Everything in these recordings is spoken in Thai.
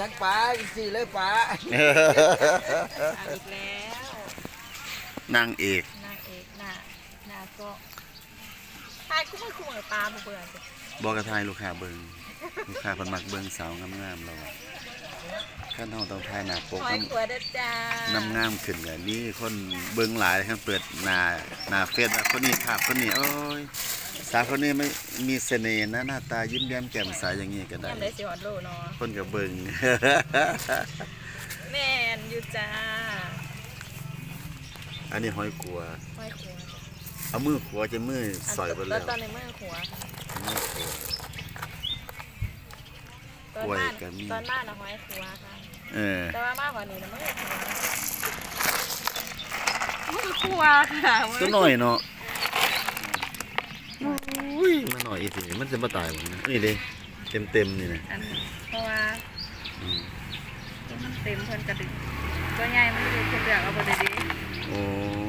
ยังปลาอีกสี่เลยปลาเอาอีกแล้วนางเอก นางเอกหน้าหน้าก็ทายคู่มือคู่มือปลาบ่เบื่อสิบอกกระทายลูกค้าเบิงลูกค้าเพิ่นมักเบิงสาวงามๆเราอะขั้นเฮาต้องทายหน้าปกหอยน้ำขัวเด้อจ้าน้ำงามขึ้นกันนี่คนเบิ่งหลายครับเปิดหน้าหน้าเฟซว่าคนนี้ภาพคนนี้โอ้ย สาวคนนี้ไม่มีเสน่ห์นะหน้าตายิ้มแย้มแจ่มใสอย่างนี้ก็ได้ ยามได้สิฮอดโลเนาะคนก็เบิ่งแม่นอยู่จ้าอันนี้หอยกัวหอยขัวเอามือขวาจะมือสอยไปตแล้อนวตอนในมือขัวค่ะมือขวาตอนกล้วยบ้านก็มี ตอนบ้านน่ะหอยขัวค่ะเออแต่ว่ามากกว่านี้นะมือขัวมือขัวค่ะมือตัวหน่อยเนาะ อุ้ยมันหน่อยอีสิมันจะมาตายหมดนะนี่เด้เต็มเต็มๆนี่นะอันเพราะว่าอืมมันเต็มเพิ่นกระดึกตัวใหญ่มันดูเพิ่นเลือกเอาบ่ได้ดีโอ้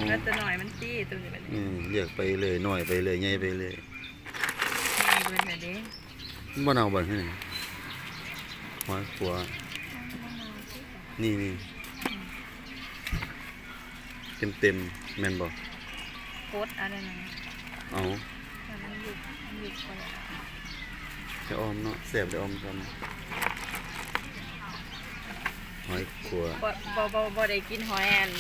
แล้วตัวหน่อยมันจี้ตัวนี้มันอืมเรียกไปเลยหน่อยไปเลยใหญ่ไปเลยนี่เพิ่นแบบนี้มันบ่เอาบ่ให้หอยกัวนี่นี่เต็มเต็มๆแม่นบ่โคตรอะไรนั่นเอา มันหยุดมันหยุดไปอะจะออมเนาะแซ่บได้ออมกันหอยกัวบ่บ่บ่บ่ได้กินหอยอัน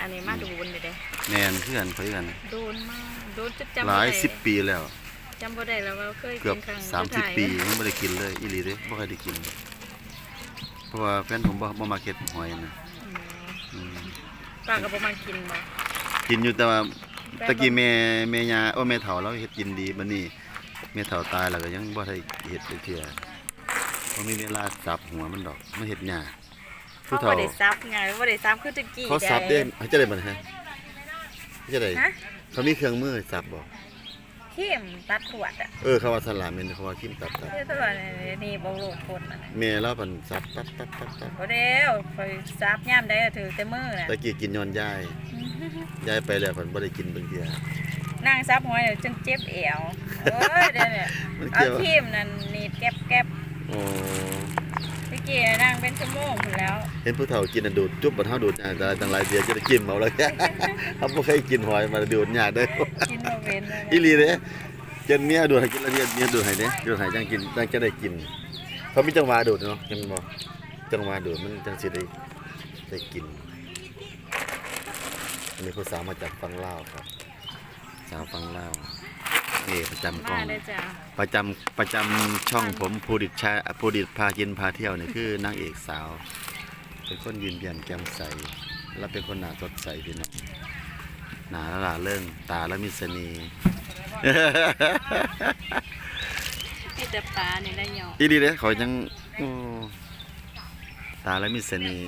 อันนี้มาโดนเลยเด้แม่นเพื่อนเพื่อนโดนมากโดนจะจำหบ่ลายได้สิบปีแล้วจำบ่ได้แล้วว่าเคยเกือบกินครั้งสามสิบสุดท้ยปียังไม่ได้กินเลยอีหลีเด้บ่เคยได้กิน เพราะว่าแฟนผมบ่บ่มาเก็ตหอยนะอืมอืมป้าก็บ่มากินบ่กินอยู่แต่ว่าแฟนบ่ ตะกี้แม่แม่ยาโอ้แม่เฒ่าเราเฮ็ดกินดีบัดนี้แม่เฒ่าตายแล้วก็ยังบ่ได้เฮ็ดเลยเทื่อบ่มีเวลาสับหัวมันดอกมันเฮ็ดยากเขาผู้เฒ่าบ่ได้ซับไงบ่ได้ซับคือตะกี้เขาสับเด้เขาจะได้บ่ฮะเขาจะได้ฮะเขามีเครื่องมือสับบ่ เข้มตัดขวดอะเออเขาว่าสลามแม่นเขาว่าคิมตับตับเดี๋ยวตัวนี้นี่บ่โลดโคตรมันน่ะแม่าเพิ่นสับตับตับตับตับบ่เด้วคอยซับยามใดก็ถือแต่มือน่ะตะกี้กินย้อนยายยายไปแล้วเพิ่นบ่ได้กินเบิ่งเทื่อนั่งซับหอยจนเจ็บเอวโอ้ยเดี๋ยวเนี่ยมันเอาเกี่ยวทีมนั่นหนีบแก๊บแก๊บโอ้ เกีนั่งเป็นชั่วโมงอยู่แล้วเห็นผู้เฒ่ากินอันดูดจุ๊บบัดเฮาดูดยากแต่ตั้งหลายเดือนจะได้กินเมาแล้ว เขาบ่เคยกินหอยมาดูดยากเด้อกินโมเวนเลยอีหลีเด้จนเมียดูดให้กินแล้วเมียเมียดูดให้เด้ดูดให้จังกินจังจะได้กิน เขามีจังหวะดูดเนาะเห็นบ่จังหวะดูดมันจังสิได้ได้กินอันนี้ผู้สาวมาจากฝั่งลาวครับสาวฝั่งลาว นี่ประจำกล้มาองเลยจ้ะประจำประจำช่องผมภูดิตชาภูดิตพากินพาเที่ยวนี่คือนางเอกสาว เป็นคนยืนเยียนแจ่มใส และเป็นคนหน้าสดใสพี่น้องหน้าละล่าเรื่องตาและมีเสน่ห์ พี่แต่ปลานี่ได้หยอกอีดีเด้เขายังโอ้ตาและมีเสน่ห์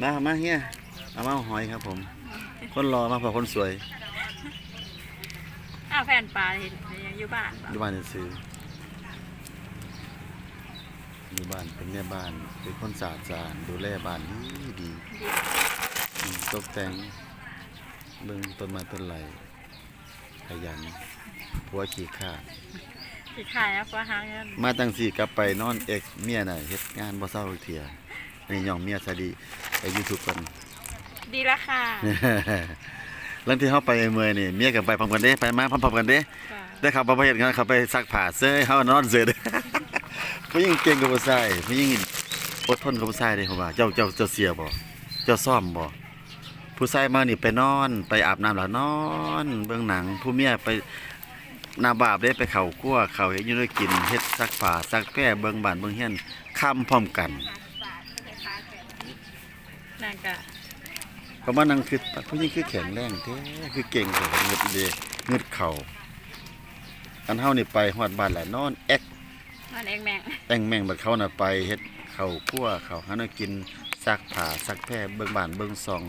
มามาเฮียเอามาหอยครับผม คนรอมาพอคนสวย อ้าวแฟนปลาเห็นยังอยู่บ้านอปะยู่บ้านซื้ออยู่บ้านเป็นแม่บ้านเป็นคนสะอาดสะอาดดูแลบ้านดีดีดีอืมตกแต่งเบิ่งต้นไม้ต้นไหลขยันผัวขี้ข้าด สิขายนะฟ้าหางเงินมาตั้งสี่กลับไปนอนเอกเมียน่ะเฮ็ดงานบ่เศร้าเที่ยอันนี้ย่องเมียซะดีไป YouTube กัน ดีละค่ะ หลังที่เฮาไปเมื่อยนี่เมียก็ไปพร้อมกันเด้ไปมาพร้อมๆกันเด้ค่ะได้ขับบ่เฮ็ดงานเขาไปซักผ้าเซ้ยเฮานอนเสร็จผู้หญิงเก่งกว่าผู้ชายผู้หญิงอดทนกว่าผู้ชายเด้ผมว่าเจ้าเจ้าเจ้าเสียบ่เจ้าซ่อมบ่ผู้ชายมานี่ไปนอน ไปอาบน้ำแล้วนอน เบิ่งหนัง ผู้เมียไปหนาบาปเด้ไปเข้าครัวเข้าเฮ็ดอยู่ด้วยกินเฮ็ดซักผ้าซักแพร่เบิ่งบ้านเบิ่งเฮียนค้ำพร้อมกันนางกะ ก็มานั่งคือผู้หญิงคือแข็งแรงแท้คือเก่งแท้เงึดเดเงึดเข่าอันเฮานี่ไปฮอดบ้านแล้วนอนแอกมันเองแม่งแต่งแม่งบัดเขาน่ะไปเฮ็ดข้าวคั่วข้าวหาแนวกินซักผ้าซักแพร่เบิ่งบ้านเบิ่งซอง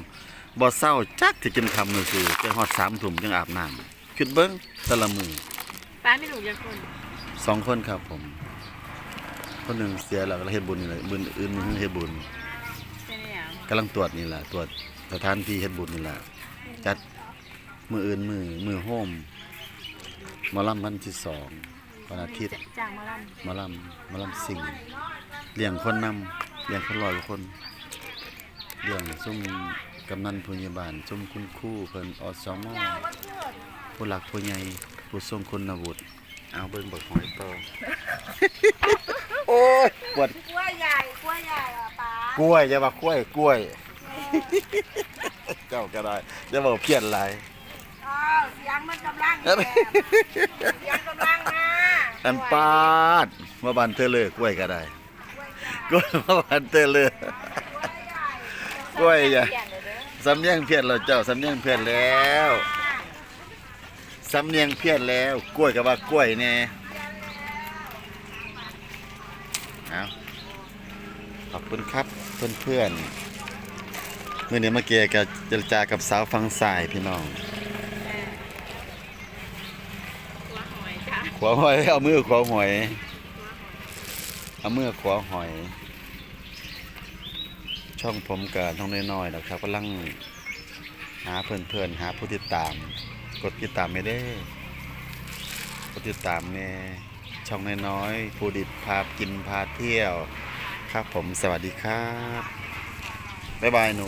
บ่เศร้าจักที่กินคำมื้อคือจนฮอด3ทุ่มจึงอาบน้ำคิดเบิ่งแต่ละมื้อป้าไม่ถูกยังคนสองคนครับผม คนหนึงเสียแล้วก็เฮ็ดบุญนี่แหละบุญอื่นมื้อเฮ็ดบุญใช่ไหมอะกำลังตรวจนี่ล่ะตรวจ สถานที่เฮ็ดบุญนี่ล่ะจัดมื้ออื่นมื้อมื้อโฮมหมอลำวันที่สองวันอาทิตย์จ้างมาลหมาลำหมาลำสิ่งเลี้ยงคนนำเลี้ยงคนร้อยกว่าคนเลี้ยงซุ่มกำนันผู้ใหญ่บ้านซุ่มคุณครูเพิ่นอสมผู้หลักผู้ใหญ่ผู้ทรงคุณวุฒิเอาเบิ่งบักหอยต่อ โอ้ยปวดำกล้วยใหญ่กล้วยใหญ่อะป้ากล้วยอย่าว่ากล้วยกล้วย เจ้าก็ได้อย่าบอกเพี้ยนหลายอ้าวเสียงมันกำลังแบบเสียงกำลังมาอันปาดมาบันเธอเลยกล้วยก็ได้กล้วยมาบันเธอเลยกล้วยใหญ่สำเนียงเพี้ยนเราเจ้าสำเนียงเพี้ยนแล้วสำเนียงเพี้ยนแล้วกล้วยก็ว่ากล้วยแน่เอาขอบคุณครับเพื่อนเพื่อนๆ มื่อนี้มาเกียกับเจรจากับสาวฟังสายพี่น้องหัวหอยจ้ะขวาหอยเอามือขวาหอยเอามือขวาหอย ช่องผมกับน้องน้อยๆนะครับกำลังหาเพื่อนๆหาผู้ติดตาม กดติดตามไม่ได้กดติดตามเนี่ยช่องน้อยๆผู้ดิบพากินพาเที่ยว ครับผมสวัสดีครับ บ๊ายบายหนู